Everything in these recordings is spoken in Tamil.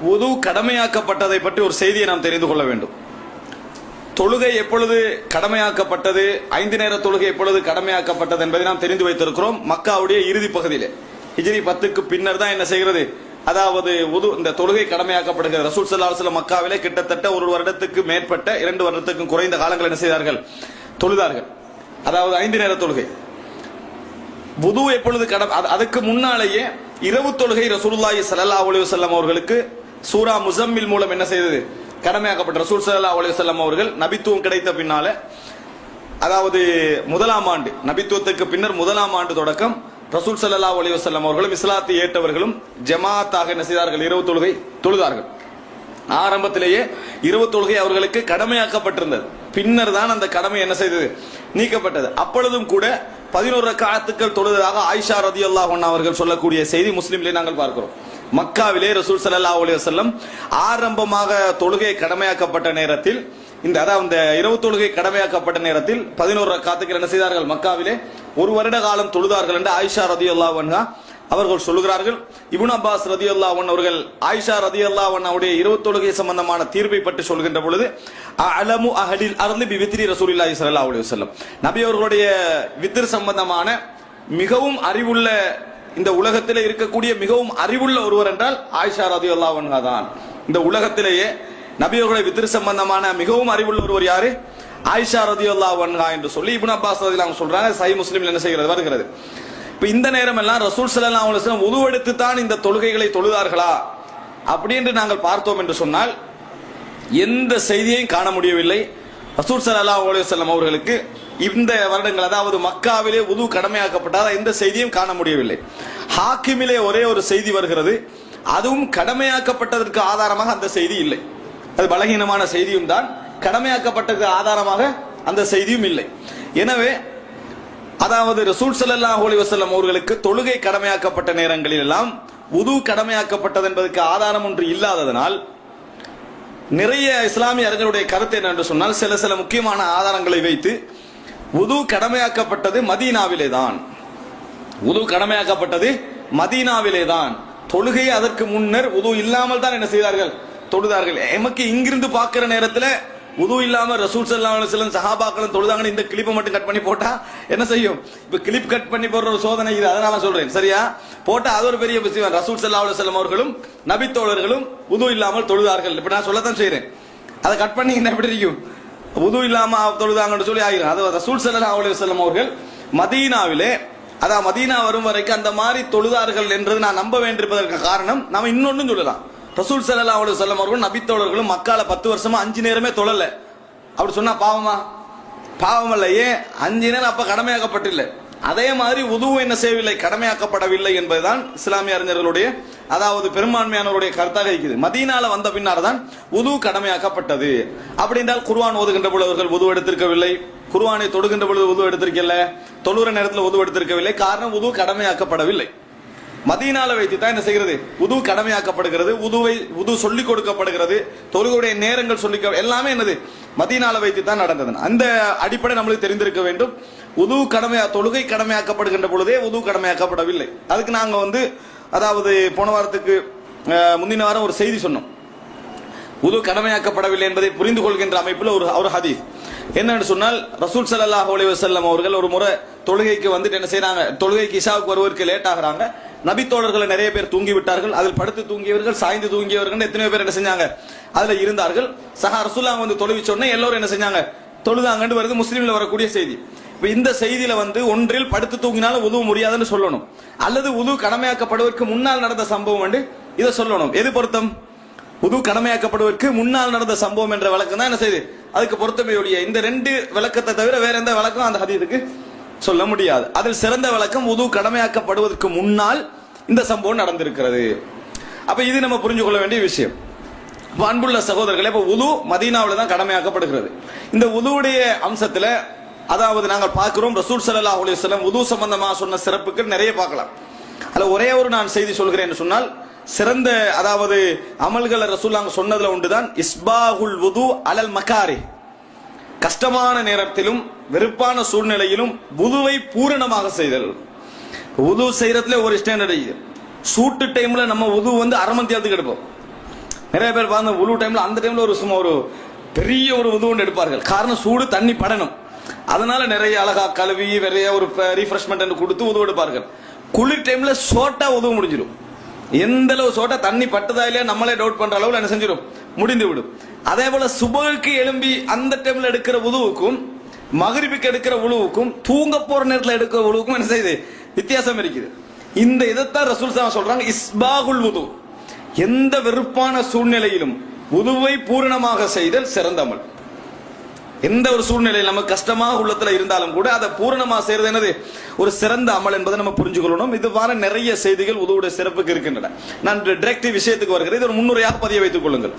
உது கடமையாக்கப்பட்டதை பற்றி ஒரு செய்தியை நாம் தெரிந்து கொள்ள வேண்டும். தொழுகை எப்பொழுது கடமையாக்கப்பட்டது ஐந்து நேர தொழுகை எப்பொழுது கடமையாக்கப்பட்டது என்பதை நாம் தெரிந்து வைத்திருக்கிறோம். மக்காவுடைய இறுதி பகுதியிலே. ஹிஜ்ரி பத்துக்கு பின்னர் தான் என்ன செய்கிறது? அதாவது உது இந்த தொழுகை கடமையாக்கப்படுகிறது. ரசூல் சல்லா அலுவலம் மக்காவிலே கிட்டத்தட்ட ஒரு வருடத்துக்கு மேற்பட்ட இரண்டு வருடத்துக்கும் குறைந்த காலங்கள் என்ன செய்தார்கள்? தொழுதார்கள். அதாவது ஐந்து நேர தொழுகை. புது எப்பொழுது கடம் அது- அதுக்கு முன்னாலேயே இரவு தொழுகை ரசூலுல்லாஹி சல்லா அலி வல்லம் அவர்களுக்கு சூரா முசம்மில் மூலம் என்ன செய்தது? கடமையாக்கப்பட்ட ரசூல் சல்லா அலைஹி அவர்கள் நபித்துவம் கிடைத்த பின்னால அதாவது முதலாம் ஆண்டு நபித்துவத்துக்கு பின்னர் முதலாம் ஆண்டு தொடக்கம் ரசூல் சல்லா அலைஹி வஸல்லம் அவர்களும் இஸ்லாத்தை ஏற்றவர்களும் ஜமாத்தாக என்ன செய்தார்கள்? இரவு தொழுகை தொழுதார்கள். ஆரம்பத்திலேயே இரவு தொழுகை அவர்களுக்கு கடமையாக்கப்பட்டிருந்தது. பின்னர் தான் அந்த கடமை என்ன செய்தது? நீக்கப்பட்டது. அப்பொழுதும் கூட பதினோரு காலத்துக்கள் தொழுததாக ஆயிஷா ரதி அவர்கள் சொல்லக்கூடிய செய்தி முஸ்லிம்லே நாங்கள் பார்க்கிறோம். மக்காவிலே ரசூல் சல்லா அலி வசல்லம் ஆரம்பமாக தொழுகை கடமையாக்கப்பட்ட நேரத்தில் இந்த அதாவது இந்த இரவு தொழுகை கடமையாக்கப்பட்ட நேரத்தில் பதினோரு காத்துக்கள் என்ன செய்தார்கள்? மக்காவிலே ஒரு வருட காலம் தொழுதார்கள் என்று ஆயிஷா ரதி அவர்கள் சொல்லுகிறார்கள் இபுன் அப்பாஸ் ரதியுல்லா அவர்கள் ஆயிஷா ரதி ரதியுல்லா அவனுடைய இரவு தொழுகை சம்பந்தமான தீர்ப்பை பற்றி சொல்கின்ற பொழுது அலமு அஹலில் அருந்து பி வித்ரி ரசூலுல்லாஹி ஸல்லல்லாஹு அலைஹி வஸல்லம். நபி அவர்களுடைய வித்திர் சம்பந்தமான மிகவும் அறிவுள்ள இந்த உலகத்திலே இருக்கக்கூடிய மிகவும் அறிவுள்ள ஒருவர் என்றால் ஆயிஷா ரதி அன்ஹா தான். இந்த உலகத்திலேயே நபி அவர்களுடைய வித்திர் சம்பந்தமான மிகவும் அறிவுள்ள ஒருவர் யாரு? ஆயிஷா ரதி அன்ஹா என்று சொல்லி இபுன் அப்பாஸ் அவங்க சொல்றாங்க. சை முஸ்லீம் என்ன செய்கிறது? வருகிறது. இப்போ இந்த நேரம் எல்லாம் ரசூல் ஸல்லல்லாஹு அலைஹி வஸல்லம் உதுவெடுத்து தான் இந்த தொழுகைகளை தொழுதார்களா? அப்படி என்று நாங்கள் பார்த்தோம் என்று சொன்னால் எந்த செய்தியையும் காண முடியவில்லை. ரசூல் சல்லா அலைஹி வஸல்லம் அவர்களுக்கு இந்த வருடங்கள் அதாவது மக்காவிலே உது கடமையாக்கப்பட்டால் எந்த செய்தியும் காண முடியவில்லை. ஹாக்கிமிலே ஒரே ஒரு செய்தி வருகிறது. அதுவும் கடமையாக்கப்பட்டதற்கு ஆதாரமாக அந்த செய்தி இல்லை. அது பலகீனமான செய்தியும் தான் கடமையாக்கப்பட்டதற்கு ஆதாரமாக அந்த செய்தியும் இல்லை. எனவே அதாவது ரசூல் ஸல்லல்லாஹு அலைஹி வசல்லம் அவர்களுக்கு தொழுகை கடமையாக்கப்பட்ட நேரங்களில் எல்லாம் உது கடமையாக்கப்பட்டது என்பதற்கு ஆதாரம் ஒன்று இல்லாததனால் நிறைய இஸ்லாமிய அறிஞருடைய கருத்து என்ன என்று சொன்னால் சில சில முக்கியமான ஆதாரங்களை வைத்து உது கடமையாக்கப்பட்டது மதீனாவிலே தான் உது கடமையாக்கப்பட்டது மதீனாவிலே தான் தொழுகை அதற்கு முன்னர் உது இல்லாமல் தான் என்ன செய்தார்கள்? தொழுதார்கள். எமக்கு இங்கிருந்து பார்க்கிற நேரத்தில் உது இல்லாம ரசூல் ஸல்லல்லாஹு அலைஹி சஹாபாக்களும் தொழுதாங்கன்னு இந்த கிளிப்பை மட்டும் கட் பண்ணி போட்டா என்ன செய்யும்? இப்ப கிளிப் கட் பண்ணி போடுற ஒரு சோதனை இது. அதனால நான் சொல்றேன். சரியா? போட்டா அது ஒரு பெரிய விஷயம். ரசூல் ஸல்லல்லாஹு அலைஹி அவர்களும் நபி தோழர்களும் உது இல்லாமல் தொழுதார்கள். இப்ப நான் சொல்லத்தான் செய்யறேன் அதை கட் பண்ணி என்ன எப்படி இருக்கும்? உது இல்லாம தொழுதாங்கன்னு சொல்லி ஆகிரும் அது ரசூல் ஸல்லல்லாஹு அலைஹி வஸல்லம் அவர்கள் மதீனாவிலே அதான் மதீனா வரும் வரைக்கும் அந்த மாதிரி தொழுதார்கள் என்றது நான் நம்ப வேண்டியிருப்பதற்கு காரணம் நம்ம இன்னொன்னும் சொல்லலாம். ரசூல் ஸல்லல்லாஹு அலைஹி சொல்லம் அவர்களும் நபித்தோழர்களும் மக்கால பத்து வருஷமா அஞ்சு நேரமே தொழல. அப்படி சொன்னா பாவமா? பாவம் இல்ல ஏன்? அஞ்சு நேரம் அப்ப கடமையாக்கப்பட்டில்லை. அதே மாதிரி உதுவும் என்ன செய்யவில்லை கடமையாக்கப்படவில்லை என்பதுதான் இஸ்லாமிய அறிஞர்களுடைய அதாவது பெரும்பான்மையானவருடைய கருத்தாக இருக்குது. மதீனால வந்த பின்னால் தான் உது கடமையாக்கப்பட்டது. அப்படி என்றால் ஓதுகின்ற பொழுது அவர்கள் உது எடுத்திருக்கவில்லை. குர்ஆனை தொடுகின்ற பொழுது உது எடுத்திருக்கல. தொழுகிற நேரத்தில் உது எடுத்திருக்கவில்லை. காரணம் உது கடமையாக்கப்படவில்லை. மதீனால வைத்து தான் என்ன செய்கிறது? உது கடமையாக்கப்படுகிறது. உதுவை உது சொல்லிக் கொடுக்கப்படுகிறது. தொழுகையுடைய நேரங்கள் சொல்லி எல்லாமே என்னது? மதீனால வைத்து தான் நடந்தது. அந்த அடிப்படை நம்மளுக்கு தெரிந்திருக்க வேண்டும். உது கடமையா தொழுகை கடமையாக்கப்படுகின்ற பொழுதே உது கடமையாக்கப்படவில்லை. அதுக்கு நாங்க வந்து அதாவது போன வாரத்துக்கு முந்தின வாரம் ஒரு செய்தி சொன்னோம். உது கடமையாக்கப்படவில்லை என்பதை புரிந்து கொள்கின்ற அமைப்பில் ஒரு ஒரு ஹதீஸ். என்னன்னு சொன்னால் ரசூல் சல்லாஹ் அலி வசல்லம் அவர்கள் ஒரு முறை தொழுகைக்கு வந்துட்டு என்ன செய்யறாங்க தொழுகைக்கு இஷாவுக்கு வருவதற்கு லேட் ஆகிறாங்க. நபி தோழர்களை நிறைய பேர் தூங்கி விட்டார்கள். அதில் படுத்து தூங்கியவர்கள் சாய்ந்து தூங்கியவர்கள் எத்தனையோ பேர் என்ன செஞ்சாங்க? அதுல இருந்தார்கள். சஹா ரசூல்லா வந்து தொழுவிச்ச உடனே எல்லாரும் என்ன செஞ்சாங்க? தொழுதாங்கன்னு வருது. முஸ்லீம்ல வரக்கூடிய செய்தி. இந்த செய்தியில வந்து ஒன்றில் படுத்து தூங்கினாலும் உதவு முடியாதுன்னு சொல்லணும். அல்லது உது கடமையாக்கப்படுவதற்கு முன்னால் நடந்த சம்பவம் வந்து இதை சொல்லணும். எது பொருத்தம்? உது கடமையாக்கப்படுவதற்கு முன்னால் நடந்த சம்பவம் என்ற விளக்கம் தான் என்ன செய்யுது அதுக்கு பொருத்தமையுடைய இந்த ரெண்டு விளக்கத்தை தவிர வேற எந்த விளக்கம் அந்த ஹதீதுக்கு சொல்ல முடியாது. அதில் சிறந்த விளக்கம் உது கடமையாக்கப்படுவதற்கு முன்னால் இந்த சம்பவம் நடந்திருக்கிறது. அப்ப இது நம்ம புரிஞ்சு கொள்ள வேண்டிய விஷயம். அன்புள்ள சகோதரர்களே இப்ப உது மதீனாவில் தான் கடமையாக்கப்படுகிறது. இந்த உதுவுடைய அம்சத்துல அதாவது நாங்கள் பார்க்கிறோம் ரசூல் சல்லா அலைஹி உது சம்பந்தமாக சொன்ன சிறப்புகள் நிறைய பார்க்கலாம். அதில் ஒரே ஒரு நான் செய்தி சொல்கிறேன் என்று சொன்னால் சிறந்த அதாவது அமல்களை சொன்னதில் சொன்னதுல உண்டுதான் இஸ்பாகுல் உது அலல் மக்காரி கஷ்டமான நேரத்திலும் வெறுப்பான சூழ்நிலையிலும் புதுவை பூரணமாக செய்தல். உது செய்யறதுல ஒரு ஸ்டாண்டர்ட் சூட்டு டைம்ல நம்ம உது வந்து அரை மணி எடுப்போம். நிறைய பேர் பார்த்து உழு டைம்ல அந்த டைம்ல ஒரு சும்மா ஒரு பெரிய ஒரு உது ஒன்று எடுப்பார்கள். காரணம் சூடு தண்ணி படணும். அதனால நிறைய அழகா கழுவி நிறைய ஒரு ரீஃப்ரெஷ்மெண்ட் கொடுத்து உதவு எடுப்பார்கள். குளிர் டைம்ல சோட்டா உதவு முடிஞ்சிடும் எந்த அளவு சோட்டா தண்ணி பட்டதா இல்லையா நம்மளே டவுட் பண்ற அளவுல என்ன செஞ்சிடும் முடிந்து விடும். அதே போல சுபகுக்கு எழும்பி அந்த டைம்ல எடுக்கிற உதவுக்கும் மகரிபிக்கு எடுக்கிற உழுவுக்கும் தூங்க போற நேரத்தில் எடுக்கிற உழுவுக்கும் என்ன செய்யுது? வித்தியாசம் இருக்குது. இந்த இதைத்தான் ரசூல் ஸல்லல்லாஹு சொல்றாங்க இஸ்பாகுல் உது எந்த வெறுப்பான சூழ்நிலையிலும் உதுவை பூரணமாக செய்தல் சிறந்த அமல் எந்த ஒரு சூழ்நிலையில் நமக்கு கஷ்டமாக உள்ளத்துல இருந்தாலும் கூட அதை பூரணமாக செய்யறது என்னது? ஒரு சிறந்த அமல் என்பதை நம்ம புரிஞ்சுக்கொள்ளணும். இதுவான நிறைய செய்திகள் உதவுடைய சிறப்புக்கு இருக்கின்றன. நான் டிரெக்டிவ் விஷயத்துக்கு வருகிறேன். இது ஒரு முன்னுரையாக பதிய வைத்துக் கொள்ளுங்கள்.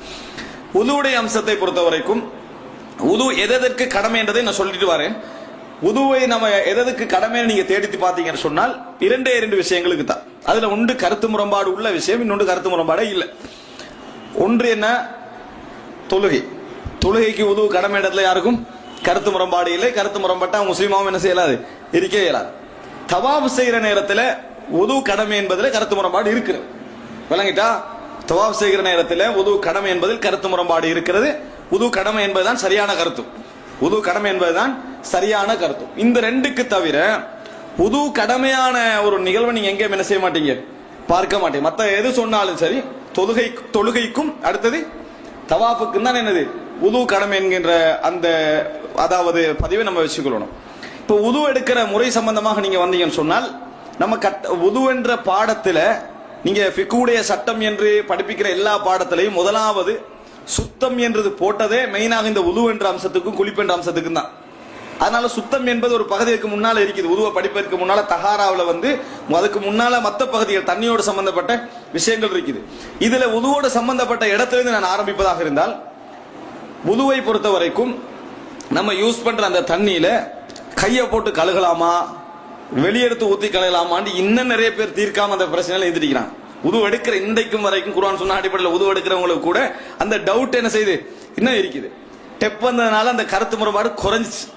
உதுவுடைய அம்சத்தை பொறுத்த வரைக்கும் உது எதற்கு கடமை என்றதை நான் சொல்லிட்டு வரேன். உதுவை நம்ம எதற்கு கடமை நீங்க தேடித்து பார்த்தீங்கன்னு சொன்னால் இரண்டே இரண்டு விஷயங்களுக்கு தான். அதுல ஒன்று கருத்து முரண்பாடு உள்ள விஷயம் இன்னொன்று கருத்து முரண்பாடே இல்லை. ஒன்று என்ன? தொழுகை. தொழுகைக்கு உதவு கடமை இடத்துல யாருக்கும்? கருத்து முரண்பாடு இல்லை. கருத்து முரண்பட்டா முஸ்லீமாவும் என்ன செய்யலாது? இருக்க இயலாது. தவாப் செய்கிற நேரத்தில் உது கடமை என்பதில் கருத்து முரண்பாடு இருக்கிறது. விளங்கிட்டா? தவாப் செய்கிற நேரத்தில் உது கடமை என்பதில் கருத்து முரண்பாடு இருக்கிறது. உது கடமை என்பதுதான் சரியான கருத்து. உது கடமை என்பதுதான் சரியான கருத்து. இந்த ரெண்டுக்கு தவிர உது கடமையான ஒரு நிகழ்வை நீங்க எங்கேயும் என்ன செய்ய மாட்டீங்க? பார்க்க மாட்டீங்க. மற்ற எது சொன்னாலும் சரி தொழுகை தொழுகைக்கும் அடுத்தது தவாஃபுக்கும் தான் என்னது? உது கடமை என்கின்ற அந்த அதாவது பதிவை நம்ம வச்சுக்கொள்ளணும். இப்போ உது எடுக்கிற முறை சம்பந்தமாக நீங்க வந்தீங்கன்னு சொன்னால் நம்ம கட் உது என்ற பாடத்தில் நீங்க ஃபிக்குடைய சட்டம் என்று படிப்பிக்கிற எல்லா பாடத்திலையும் முதலாவது சுத்தம் என்றது போட்டதே மெயினாக இந்த உது என்ற அம்சத்துக்கும் குளிப்பென்ற அம்சத்துக்கும் தான். அதனால சுத்தம் என்பது ஒரு பகுதிக்கு முன்னால இருக்குது. உருவ படிப்பதற்கு முன்னால தகாராவில் வந்து அதுக்கு முன்னால மற்ற பகுதிகள் தண்ணியோடு சம்பந்தப்பட்ட விஷயங்கள் இருக்குது. இதுல உதுவோடு சம்பந்தப்பட்ட இடத்திலிருந்து நான் ஆரம்பிப்பதாக இருந்தால் உதுவை பொறுத்த வரைக்கும் நம்ம யூஸ் பண்ற அந்த தண்ணியில கையை போட்டு கழுகலாமா வெளியெடுத்து ஊத்தி கழுகலாமான்னு இன்னும் நிறைய பேர் தீர்க்காம அந்த பிரச்சனையில எழுதிருக்கிறான் உதவு எடுக்கிற இன்றைக்கும் வரைக்கும் குரான் சொன்ன அடிப்படையில் உதவு எடுக்கிறவங்களுக்கு கூட அந்த டவுட் என்ன செய்யுது இன்னும் இருக்குது. டெப் வந்ததுனால அந்த கருத்து முறைப்பாடு குறைஞ்சிச்சு.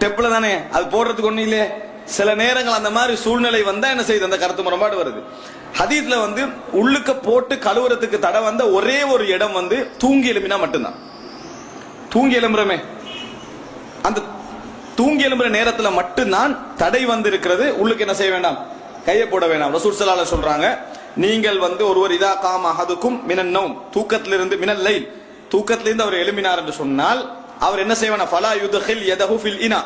டெப்பில் தானே? அது போடுறதுக்கு ஒன்றும் இல்லையே. சில நேரங்கள் அந்த மாதிரி சூழ்நிலை வந்தால் என்ன செய்யுது அந்த கருத்து முறைப்பாடு வருது. ஹதீத்ல வந்து உள்ளுக்க போட்டு கழுவுறதுக்கு தடை வந்த ஒரே ஒரு இடம் வந்து தூங்கி எலும்பினா மட்டும்தான். தூங்கி எலும்புறமே அந்த தூங்கி எலும்புற நேரத்தில் மட்டும்தான் தடை வந்து இருக்கிறது உள்ளுக்கு என்ன செய்ய வேண்டாம்? கையை போட வேண்டாம். ரசூல் சலால சொல்றாங்க. நீங்கள் வந்து ஒருவர் இதா காம அகதுக்கும் மினன் தூக்கத்திலிருந்து மினல் லைல். தூக்கத்திலிருந்து அவர் எழுப்பினார் என்று சொன்னால் அவர் என்ன செய்வான? ஃபலா யுதஹில் யதஹு ஃபில் இனா.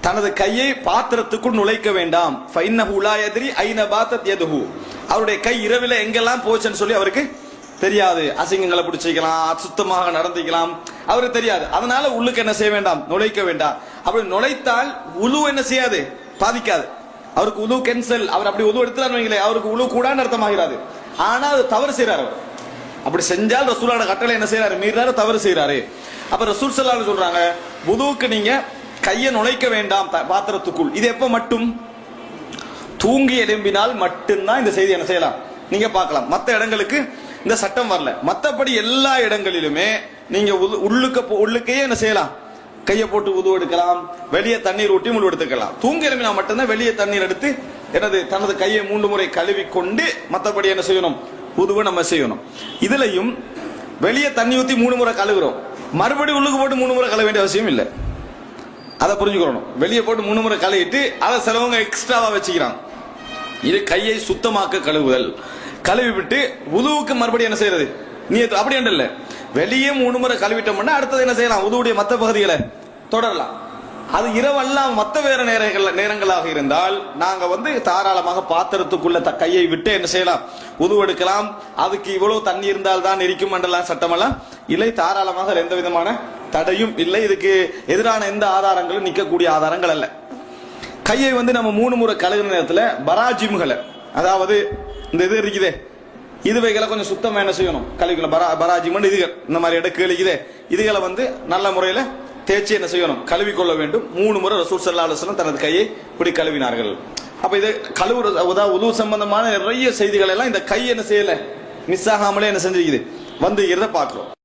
தனது கையை பாத்திரத்துக்குள் நுழைக்க வேண்டாம். ஃபைன்னஹு லா யத்ரி ஐன பாத்தத் யதுஹு. அவருடைய கை இரவில் எங்கெல்லாம் போச்சுன்னு சொல்லி அவருக்கு தெரியாது. அசிங்கங்களை பிடிச்சிக்கலாம் அசுத்தமாக நடந்துக்கலாம். அவருக்கு தெரியாது. அதனால உள்ளுக்கு என்ன செய்ய வேண்டாம்? நுழைக்க வேண்டாம். அப்படி நுழைத்தால் உழு என்ன செய்யாது? பாதிக்காது. அவருக்கு உழு கேன்சல் அவர் அப்படி உழு எடுத்துலாம் அவருக்கு உழு கூடான்னு அர்த்தமாகிறாது ஆனா அது தவறு செய்யறாரு அவர். அப்படி செஞ்சால் ரசூலோட கட்டளை என்ன செய்யறாரு மீறாரு தவறு செய்யறாரு அப்ப ரசூல் சல்லான்னு சொல்றாங்க உதுவுக்கு நீங்க கையை நுழைக்க வேண்டாம் பாத்திரத்துக்குள். இது எப்ப மட்டும்? தூங்கி எழும்பினால் மட்டும்தான் இந்த செய்தி என்ன செய்யலாம்? நீங்க பார்க்கலாம். மற்ற இடங்களுக்கு இந்த சட்டம் வரல. மற்றபடி எல்லா இடங்களிலுமே நீங்க உது- உள்ளுக்க போ- உள்ளுக்கே என்ன செய்யலாம்? கையை போட்டு உது எடுக்கலாம் வெளியே தண்ணீர் ஊட்டி முழு எடுத்துக்கலாம். தூங்கி எழும்பினா மட்டும்தான் வெளியே தண்ணீர் எடுத்து எனது தனது கையை மூன்று முறை கழுவி கொண்டு மற்றபடி என்ன செய்யணும்? உதுவை நம்ம செய்யணும். இதுலையும் வெளியே தண்ணி ஊற்றி மூணு முறை கழுவுறோம். மறுபடியும் உள்ளுக்கு போட்டு மூணு முறை கழுவ வேண்டிய அவசியம் இல்லை. அதை புரிஞ்சுக்கணும். வெளியே போட்டு மூணு முறை கழுவிட்டு அதை சிலவங்க எக்ஸ்ட்ராவாக வச்சுக்கிறாங்க. இது கையை சுத்தமாக்க கழுவுதல். கழுவி விட்டு உதுவுக்கு மறுபடியும் என்ன செய்யறது? நீ அப்படி இல்லை. வெளியே மூணு முறை கழுவிட்டோம்னா அடுத்தது என்ன செய்யலாம்? உதவுடைய மற்ற பகுதிகளை தொடரலாம். அது இரவெல்லாம் மற்ற வேற நேரங்கள் நேரங்களாக இருந்தால் நாங்க வந்து தாராளமாக பாத்திரத்துக்குள்ள த கையை விட்டு என்ன செய்யலாம்? உதுவெடுக்கலாம் அதுக்கு இவ்வளவு தண்ணி இருந்தால் தான் இருக்கும் என்றெல்லாம் சட்டமெல்லாம் இல்லை. தாராளமாக எந்த விதமான தடையும் இல்லை. இதுக்கு எதிரான எந்த ஆதாரங்களும் நிற்கக்கூடிய ஆதாரங்கள் அல்ல. கையை வந்து நம்ம மூணு முறை கழுகுற நேரத்தில் பராஜிம்களை அதாவது இந்த இது இருக்குதே. இதுவைகளை கொஞ்சம் சுத்தம் என்ன செய்யணும்? கழிவுகளை பரா பராஜிமன் இதுகள். இந்த மாதிரி இடம் கேளுக்குதே இதுகளை வந்து நல்ல முறையில் தேய்ச்சி என்ன செய்யணும்? கழுவி கொள்ள வேண்டும். மூணு முறை ரசூல் சல்லா அலுவலம் தனது கையை இப்படி கழுவினார்கள். அப்ப இது கழுவுற உதாவது உதவு சம்பந்தமான நிறைய செய்திகள் எல்லாம் இந்த கை என்ன செய்யல? மிஸ் ஆகாமலே என்ன செஞ்சிருக்குது? வந்து பார்க்கிறோம்.